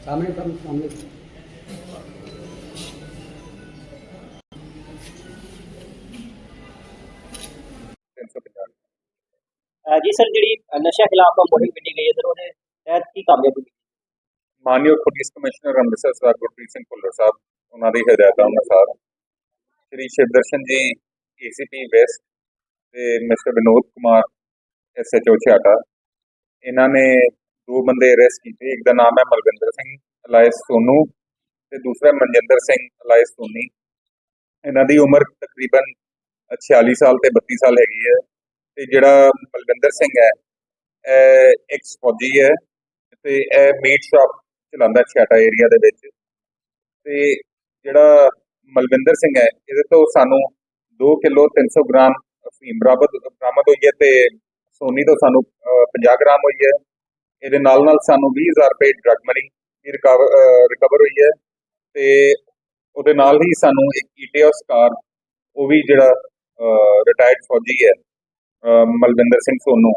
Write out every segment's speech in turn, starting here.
ਸਾਹਮਣੇ ਕੰਮ ਸਾਹਮਣੇ ਅਹ ਜੀ ਸਰ ਜਿਹੜੀ ਨਸ਼ਾ ਖਿਲਾਫ ਮੁਹਿੰਮ ਕੱਢੀ ਗਈ ਹੈ ਸਰ ਉਹਦੇ ਤਹਿਤ ਕੀ ਕਾਮਯਾਬੀ ਮਿਲੀ? ਮਾਨਯੋਗ ਪੁਲਿਸ ਕਮਿਸ਼ਨਰ ਅੰਮ੍ਰਿਤਸਰ ਸਰਦਾਰ ਗੁਰਪ੍ਰੀਤ ਸਿੰਘ ਭੁੱਲਰ ਸਾਹਿਬ, ਉਹਨਾਂ ਦੀ ਹਦਾਇਤਾਂ ਅਨੁਸਾਰ ਸ਼੍ਰੀ ਸ਼ਿਵਦਰਸ਼ਨ ਜੀ, ਏਸੀਪੀ ਵੈਸਟ ਤੇ ਮਿਸਟਰ ਵਿਨੋਦ ਕੁਮਾਰ ਐਸਐਚਓ ਛਾਟਾ ਇਹਨਾਂ ਨੇ ਦੋ ਬੰਦੇ ਅਰੈਸਟ ਕੀਤੇ, ਇੱਕ ਦਾ ਨਾਮ ਹੈ ਮਲਵਿੰਦਰ ਸਿੰਘ, ਅਲਾਇਸ ਸੋਨੂ ਤੇ ਦੂਸਰਾ ਮਨਜਿੰਦਰ ਸਿੰਘ, ਅਲਾਇਸ ਸੋਨੀ। ਇਹਨਾਂ ਦੀ ਉਮਰ ਤਕਰੀਬਨ 46 ਸਾਲ ਤੇ 32 ਸਾਲ ਹੈਗੀ ਹੈ ਤੇ ਜਿਹੜਾ ਮਲਵਿੰਦਰ ਸਿੰਘ ਹੈ, ਇਹ ਐਕਸ ਫੌਜੀ ਹੈ ਤੇ ਇਹ ਮੀਟ ਸ਼ਾਪ ਚਲਾਉਂਦਾ ਛਿਆਟਾ ਏਰੀਆ ਦੇ ਵਿੱਚ। ਤੇ ਜਿਹੜਾ ਮਲਵਿੰਦਰ ਸਿੰਘ ਹੈ ਇਹਦੇ ਤੋਂ ਸਾਨੂੰ 2 ਕਿਲੋ 300 ਗ੍ਰਾਮ ਅਫੀਮ ਬਰਾਮਦ ਬਰਾਮਦ ਹੋਈ ਹੈ ਤੇ ਸੋਨੀ ਤੋਂ ਸਾਨੂੰ ਅਹ, 50 ਗ੍ਰਾਮ ਹੋਈ ਹੈ। ਇਹਦੇ ਨਾਲ ਨਾਲ ਸਾਨੂੰ 20000 ਰੁਪਏ ਡਰਗ ਮਨੀ ਵੀ ਰਿਕਵਰ ਹੋਈ ਹੈ ਤੇ ਉਹਦੇ ਨਾਲ ਹੀ ਸਾਨੂੰ ਇੱਕ ਈਟੀਐਸ ਕਾਰ ਉਹ ਵੀ ਜਿਹੜਾ ਰਿਟਾਇਰਡ ਫੌਜੀ ਹੈ ਮਲਵਿੰਦਰ ਸਿੰਘ ਸੋਨੂ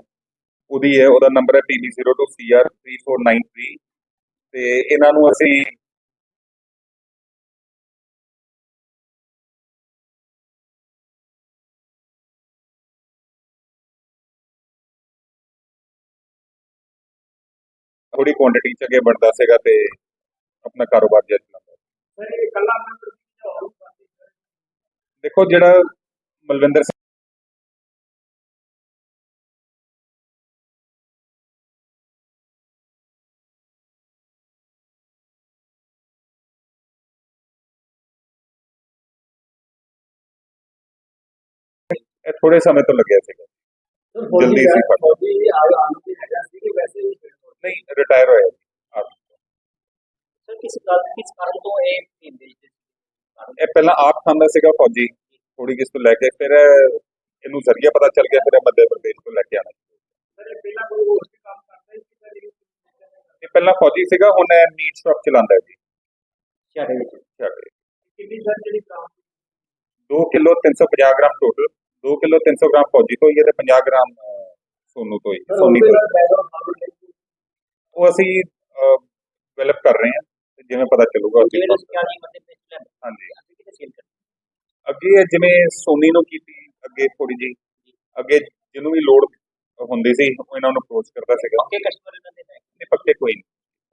ਉਹਦੀ ਹੈ ਉਹਦਾ ਨੰਬਰ ਹੈ PB02CR3493 ਤੇ ਇਹਨਾਂ ਨੂੰ ਅਸੀਂ ਥੋੜੀ ਕੁਆਂਟੀਟੀ ਚ ਅੱਗੇ बढ़ਦਾ ਸੀਗਾ ਤੇ ਆਪਣਾ ਕਾਰੋਬਾਰ ਕੱਲਾ ਆਪਣਾ ਦੇਖੋ ਜਿਹੜਾ ਮਲਵਿੰਦਰ ਇਹ ਥੋੜੇ ਸਮੇਂ ਤੋਂ ਲੱਗਿਆ ਸੀਗਾ। ਜਲਦੀ ਸੀ ਫੌਜੀ ਆਲੂ ਦੇ ਹੈਗਾ ਸੀ ਕਿ ਵੈਸੇ ਹੀ ਨਹੀਂ ਰਿਟਾਇਰ ਹੋਇਆ ਆਪ। ਸਰ ਕਿਸ ਗੱਲ ਕਿਸ ਕਾਰਨ ਤੋਂ ਇਹ ਪੀਂਦੇ ਜੀ ਇਹ ਪਹਿਲਾਂ ਆਪ ਖਾਂਦਾ ਸੀਗਾ ਫੌਜੀ ਥੋੜੀ ਕਿਸ ਤੋਂ ਲੈ ਕੇ ਫਿਰ ਇਹ- ਇਹਨੂੰ ਜ਼ਰੀਆ ਪਤਾ ਚੱਲ ਗਿਆ ਫਿਰ ਮੱਧ ਪ੍ਰਦੇਸ਼ ਤੋਂ ਲੈ ਕੇ ਆਣਾ ਸਰ ਇਹ ਪਹਿਲਾਂ ਕੋਈ ਹੋਰ ਵੀ ਕੰਮ ਕਰਦਾ ਸੀ ਇਹ ਪਹਿਲਾਂ ਫੌਜੀ ਸੀਗਾ ਹੁਣ ਇਹ ਮੀਟ ਸ਼ਾਪ ਚਲਾਉਂਦਾ ਜੀ। ਸ਼ਹਿਰ ਵਿੱਚ ਸਾਡੇ ਕਿੰਨੀ ਸਰ ਜਿਹੜੀ ਕੰਮ 2 kilo 350 gram total 2 kilo 300 gram ਫੌਜੀ ਤੋਂ ਹੀ ਹੈ ਤੇ 50 ਗ੍ਰਾਮ ਸੋਨੂ ਤੋਂ ਹੀ ਸੋਨੀ ਤੋਂ ਹੀ। ਉਹ ਅਸੀਂ ਡਿਵੈਲਪ ਕਰ ਰਹੇ ਹਾਂ ਤੇ ਜਿਵੇਂ ਪਤਾ ਚੱਲੂਗਾ ਲੈਂਦੇ ਹਾਂਜੀ। ਅੱਗੇ ਜਿਵੇਂ ਸੋਨੀ ਨੂੰ ਕੀਤੀ ਅੱਗੇ ਥੋੜੀ ਜੀ ਅੱਗੇ ਜਿਹਨੂੰ ਵੀ ਲੋੜ ਹੁੰਦੀ ਸੀ ਉਹ ਇਹਨਾਂ ਨੂੰ ਅਪਰੋਚ ਕਰਦਾ ਸੀਗਾ। ਪੱਕੇ ਕਸਟਮਰ ਇਹਨਾਂ ਦੇ ਨੇ? ਨਹੀਂ ਪੱਕੇ ਕੋਈ ਨਹੀਂ।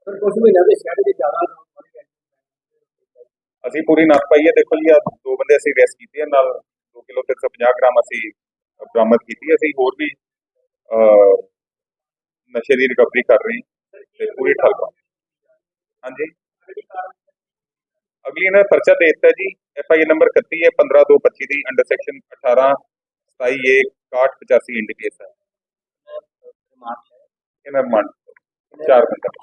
ਸਰ ਕੁਝ ਮਹੀਨਿਆਂ ਦੇ ਸ਼ਹਿਰ ਦੇ ਜ਼ਿਆਦਾ ਅਸੀਂ ਪੂਰੀ ਨੱਥ ਪਾਈ ਹੈ ਦੇਖੋ ਜੀ ਆ ਦੋ ਬੰਦੇ ਅਸੀਂ ਰੈਸਟ ਕੀਤੇ ਆ ਨਾਲ 2 ਕਿਲੋ 350 ਗ੍ਰਾਮ ਅਸੀਂ ਬਰਾਮਦ ਕੀਤੀ ਹੈ। ਅਸੀਂ ਹੋਰ ਵੀ ਅਹ, ਨਸ਼ੇ ਦੀ ਰਿਕਵਰੀ ਕਰ ਰਹੇ ਹਾਂ ਤੇ ਪੂਰੀ ਠੱਲ ਪਾ ਹਾਂਜੀ ਅਗਲੀ ਇਹਨਾਂ ਦਾ ਪਰਚਾ ਦੇ ਦਿੱਤਾ ਜੀ ਐਫ ਆਈ ਨੰਬਰ 31 ਹੈ 15225 ਦੀ ਅੰਡਰ ਸੈਕਸ਼ਨ 18 27 ਏ 6185 ਇੰਡੀਕੇਸ ਹੈ ਰਿਮਾਰਕ ਹੈ ਇਹਨਾਂ ਮੰਨ ਚਾਰ ਬੰਦਾ